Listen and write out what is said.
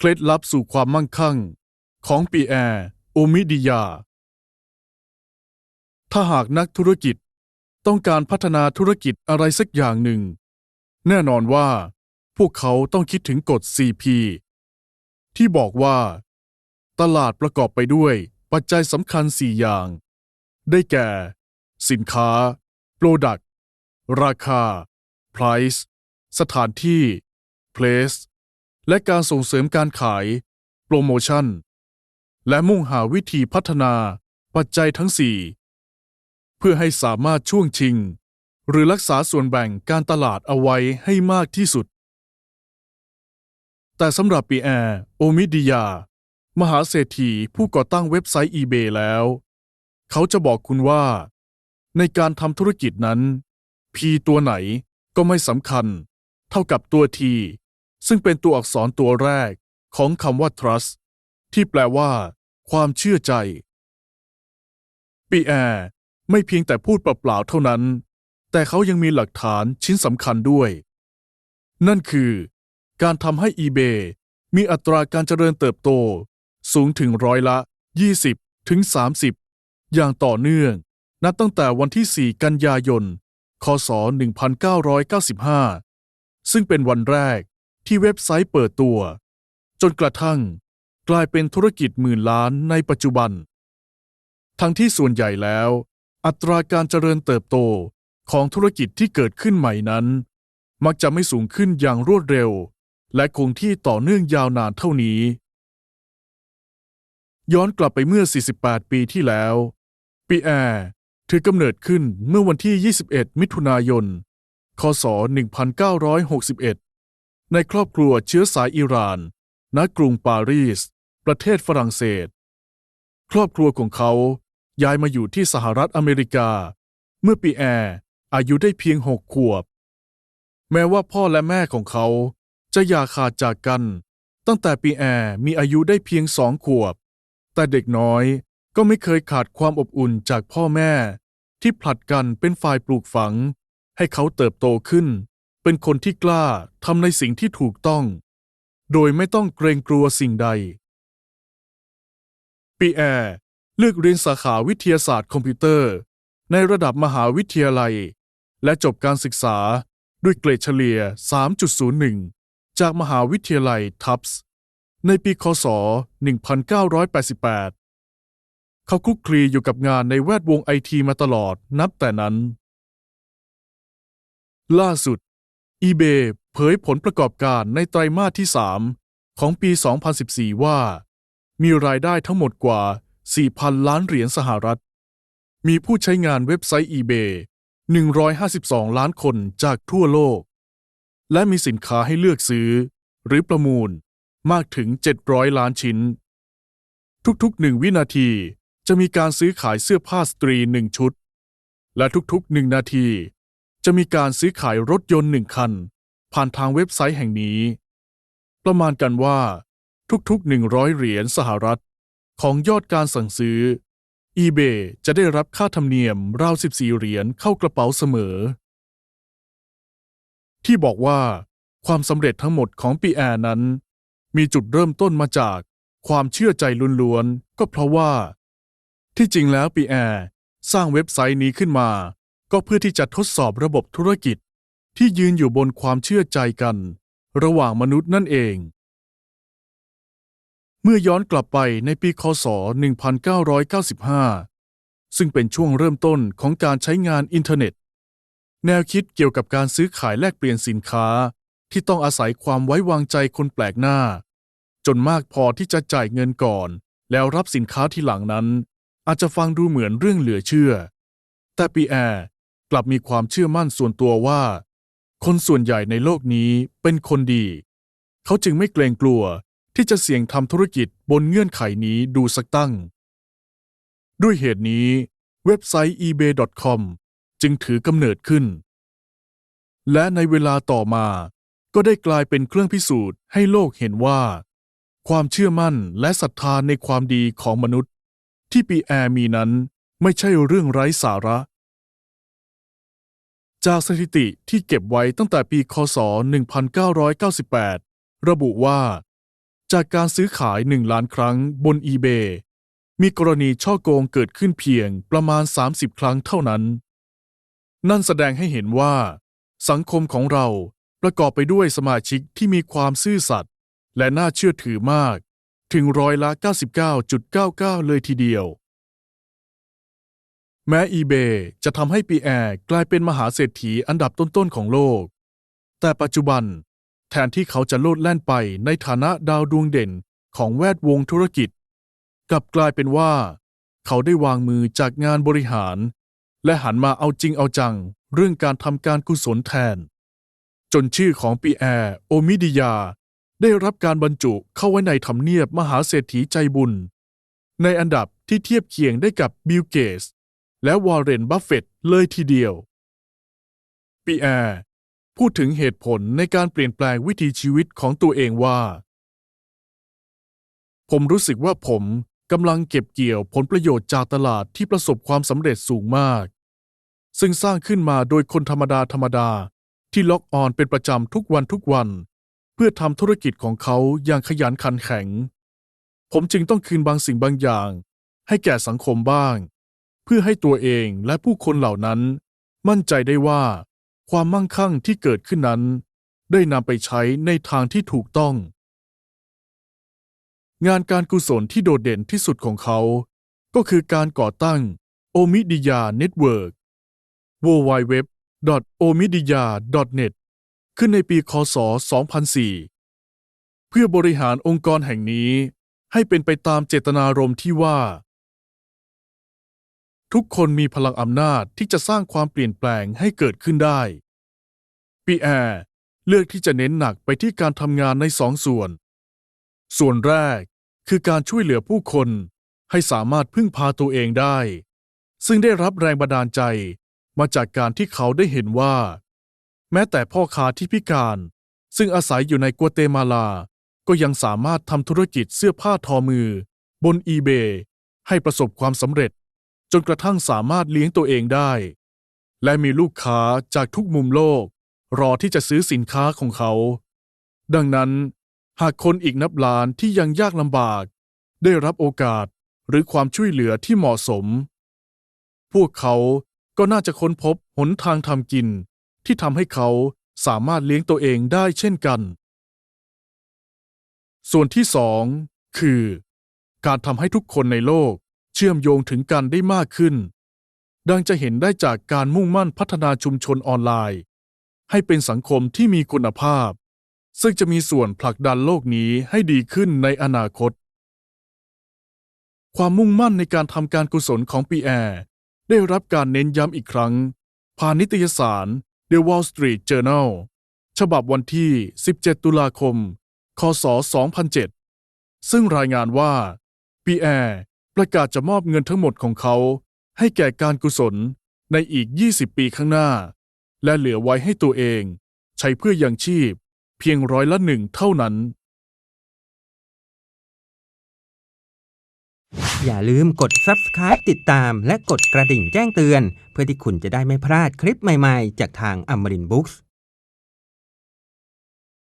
เคล็ดลับสู่ความมั่งคั่ง ของปีแอร์โอมิดิยา ถ้าหากนักธุรกิจต้องการพัฒนาธุรกิจอะไรสักอย่างหนึ่ง แน่นอนว่า พวกเขาต้องคิดถึงกฎ 4P ที่บอกว่า ตลาดประกอบไปด้วยปัจจัยสำคัญ 4 อย่าง ได้แก่ สินค้า Product ราคา Price สถานที่ Place และการส่งเสริมการขาย Promotion และมุ่งหาวิธีพัฒนาปัจจัยทั้ง 4 เพื่อให้สามารถช่วงชิง หรือรักษาส่วนแบ่งการตลาดเอาไว้ให้มากที่สุด แต่สำหรับปีแอร์โอมิดิยา มหาเศรษฐีผู้ก่อตั้งเว็บไซต์ eBay แล้ว เขาจะบอกคุณว่า ในการทำธุรกิจนั้น P ตัวไหนก็ไม่สำคัญ เท่ากับตัว T ซึ่งเป็นตัวอักษรตัวแรกของคำว่า trust ที่แปลว่า ความเชื่อใจ ปีแอร์ไม่เพียงแต่พูดเปล่าๆเท่านั้น แต่เขายังมีหลักฐานชิ้นสำคัญด้วย นั่นคือ การทำให้ eBay มีอัตราการเจริญเติบโต สูงถึงร้อยละ 20 ถึง 30 อย่างต่อเนื่อง นับตั้งแต่วันที่ 4 กันยายน คศ 1995 ซึ่งเป็นวันแรก ที่เว็บไซต์เปิดตัว จนกระทั่ง กลายเป็นธุรกิจหมื่นล้านในปัจจุบัน ทั้งที่ส่วนใหญ่แล้ว อัตราการเจริญเติบโตของธุรกิจที่เกิดขึ้นใหม่นั้น มักจะไม่สูงขึ้นอย่างรวดเร็ว และคงที่ต่อเนื่องยาวนานเท่านี้ ย้อนกลับไปเมื่อ 48 ปีที่แล้วปีแอร์ถือกำเนิดขึ้นเมื่อวันที่ 21 มิถุนายน คศ 1961 ในครอบครัวเชื้อสายอิหร่าน ณ กรุงปารีส ประเทศฝรั่งเศส ครอบครัวของเขาย้ายมาอยู่ที่สหรัฐอเมริกา เมื่อปีแอร์อายุได้เพียงหกขวบ แม้ว่าพ่อและแม่ของเขาจะอย่าขาดจากกัน ตั้งแต่ปีแอร์มีอายุได้เพียงสองขวบ แต่เด็กน้อยก็ไม่เคยขาดความอบอุ่นจากพ่อแม่ ที่ผลัดกันเป็นฝ่ายปลูกฝัง ให้เขาเติบโตขึ้น เป็นคนที่กล้าทำในสิ่งที่ถูกต้อง โดยไม่ต้องเกรงกลัวสิ่งใด ปีแอร์เลือกเรียนสาขาวิทยาศาสตร์คอมพิวเตอร์ ในระดับมหาวิทยาลัย และจบการศึกษาด้วยเกรดเฉลี่ย 3.01 จากมหาวิทยาลัยทัฟส์ในปีคศ 1988 เขาคลุกคลีอยู่กับงานในแวดวงไอทีมาตลอดนับแต่นั้น ล่าสุด eBay เผยผลประกอบการในไตรมาสที่ 3 ของปี 2014 ว่า มีรายได้ทั้งหมดกว่า 4,000 ล้านเหรียญสหรัฐ มีผู้ใช้งานเว็บไซต์ eBay 152 ล้านคนจากทั่วโลก และมีสินค้าให้เลือกซื้อ หรือประมูลมากถึง 700 ล้านชิ้น ทุกๆหนึ่งวินาทีจะมีการซื้อขายเสื้อผ้าสตรีหนึ่งชุด และทุกๆหนึ่งนาที จะมีการซื้อขายรถยนต์หนึ่งคัน ผ่านทางเว็บไซต์แห่งนี้ ประมาณกันว่าทุกๆ 100 เหรียญสหรัฐ ของยอดการสั่งซื้อ eBay จะได้รับค่าธรรมเนียมราว 14 เหรียญเข้ากระเป๋าเสมอ ที่บอกว่าความสำเร็จทั้งหมดของปีแอร์นั้น มีจุดเริ่มต้นมาจากความเชื่อใจล้วนๆก็เพราะว่า ที่จริงแล้วปีแอร์สร้างเว็บไซต์นี้ขึ้นมา ก็เพื่อที่จะทดสอบระบบธุรกิจที่ยืนอยู่บนความเชื่อใจกัน ระหว่างมนุษย์นั่นเอง เมื่อย้อนกลับไปในปีคศ 1995 ซึ่งเป็นช่วงเริ่มต้นของการใช้งานอินเทอร์เน็ต แนวคิดเกี่ยวกับการซื้อขายแลกเปลี่ยนสินค้าที่ต้องอาศัยความไว้วางใจคนแปลกหน้า จนมากพอที่จะจ่ายเงินก่อน แล้วรับสินค้าที่หลังนั้น อาจจะฟังดูเหมือนเรื่องเหลือเชื่อ แต่ปีแอร์ กลับมีความเชื่อมั่นส่วนตัวว่า คนส่วนใหญ่ในโลกนี้เป็นคนดี เขาจึงไม่เกรงกลัวที่จะเสี่ยงทำธุรกิจบนเงื่อนไขนี้ดูสักตั้ง ด้วยเหตุนี้ เว็บไซต์ ebay.com จึงถือกำเนิดขึ้น และในเวลาต่อมาก็ได้กลายเป็นเครื่องพิสูจน์ให้โลกเห็นว่า ความเชื่อมั่นและศรัทธาในความดีของมนุษย์ ที่ปีแอร์มีนั้นไม่ใช่เรื่องไร้สาระ จากสถิติที่เก็บไว้ตั้งแต่ปี คศ 1998 ระบุว่า จากการซื้อขาย 1 ล้านครั้งบน eBay มีกรณีช่อโกงเกิดขึ้นเพียงประมาณ 30 ครั้งเท่านั้น นั่นแสดงให้เห็นว่า สังคมของเราประกอบไปด้วยสมาชิกที่มีความซื่อสัตย์และน่าเชื่อถือมาก ถึงร้อยละ 99.99 เลยทีเดียว แม้ eBay จะทำให้ปีแอร์กลายเป็นมหาเศรษฐีอันดับต้นๆของโลก แต่ปัจจุบัน แทนที่เขาจะโลดแล่นไปในฐานะดาวดวงเด่นของแวดวงธุรกิจ กลับกลายเป็นว่า เขาได้วางมือจากงานบริหาร และหันมาเอาจริงเอาจังเรื่องการทำการกุศลแทน จนชื่อของปีแอร์โอมิดิยา ได้รับการบรรจุเข้าไว้ในทำเนียบมหาเศรษฐีใจบุญ ในอันดับที่เทียบเคียงได้กับบิลเกส และวอร์เรนบัฟเฟตต์เลยทีเดียวปีแอร์พูดถึงเหตุผลในการเปลี่ยนแปลงวิถีชีวิตของตัวเองว่า ผมรู้สึกว่าผมกำลังเก็บเกี่ยวผลประโยชน์จากตลาดที่ประสบความสำเร็จสูงมาก ซึ่งสร้างขึ้นมาโดยคนธรรมดาธรรมดาที่ล็อกออนเป็นประจำทุกวันทุกวัน เพื่อทำธุรกิจของเขาอย่างขยันขันแข็ง ผมจึงต้องคืนบางสิ่งบางอย่าง ให้แก่สังคมบ้าง พื่อให้ตัวเองและผู้คนเหล่านั้น มั่นใจได้ว่า ความมั่งคั่งที่เกิดขึ้นนั้น ได้นำไปใช้ในทางที่ถูกต้อง งานการกุศลที่โดดเด่นที่สุดของเขา ก็คือการก่อตั้งโอมิดิยาเน็ตเวิร์ก w w w o m i d i y a n e t ขึ้นในปีคศ 2004 เพื่อบริหารองค์กรแห่งนี้ให้เป็นไปตามเจตนารมณ์ที่ว่า ทุกคนมีพลังอำนาจที่จะสร้างความเปลี่ยนแปลงให้เกิดขึ้นได้ปีแอร์เลือกที่จะเน้นหนักไปที่การทำงานในสองส่วน ส่วนแรกคือการช่วยเหลือผู้คนให้สามารถพึ่งพาตัวเองได้ ซึ่งได้รับแรงบันดาลใจมาจากการที่เขาได้เห็นว่า แม้แต่พ่อค้าที่พิการ ซึ่งอาศัยอยู่ในกัวเตมาลา ก็ยังสามารถทำธุรกิจเสื้อผ้าทอมือ บน eBay ให้ประสบความสำเร็จ จนกระทั่งสามารถเลี้ยงตัวเองได้ และมีลูกค้าจากทุกมุมโลก รอที่จะซื้อสินค้าของเขา ดังนั้น หากคนอีกนับล้านที่ยังยากลำบาก ได้รับโอกาสหรือความช่วยเหลือที่เหมาะสม พวกเขาก็น่าจะค้นพบหนทางทำกิน ที่ทำให้เขาสามารถเลี้ยงตัวเองได้เช่นกัน ส่วนที่สองคือ การทำให้ทุกคนในโลก เชื่อมโยงถึงกันได้มากขึ้น ดังจะเห็นได้จากการมุ่งมั่นพัฒนาชุมชนออนไลน์ ให้เป็นสังคมที่มีคุณภาพ ซึ่งจะมีส่วนผลักดันโลกนี้ให้ดีขึ้นในอนาคต ความมุ่งมั่นในการทำการกุศลของปีแอร์ได้รับการเน้นย้ำอีกครั้ง ผ่านนิตยสาร The Wall Street Journal ฉบับวันที่ 17 ตุลาคม คศ 2007 ซึ่งรายงานว่าปีแอร์ ประกาศจะมอบเงินทั้งหมดของเขา ให้แก่การกุศลในอีก 20 ปีข้างหน้า และเหลือไว้ให้ตัวเอง ใช้เพื่อยังชีพ เพียงร้อยละหนึ่งเท่านั้น อย่าลืมกด subscribe ติดตามและกดกระดิ่งแจ้งเตือน เพื่อที่คุณจะได้ไม่พลาดคลิปใหม่ๆ จากทางอมรินบุ๊กส์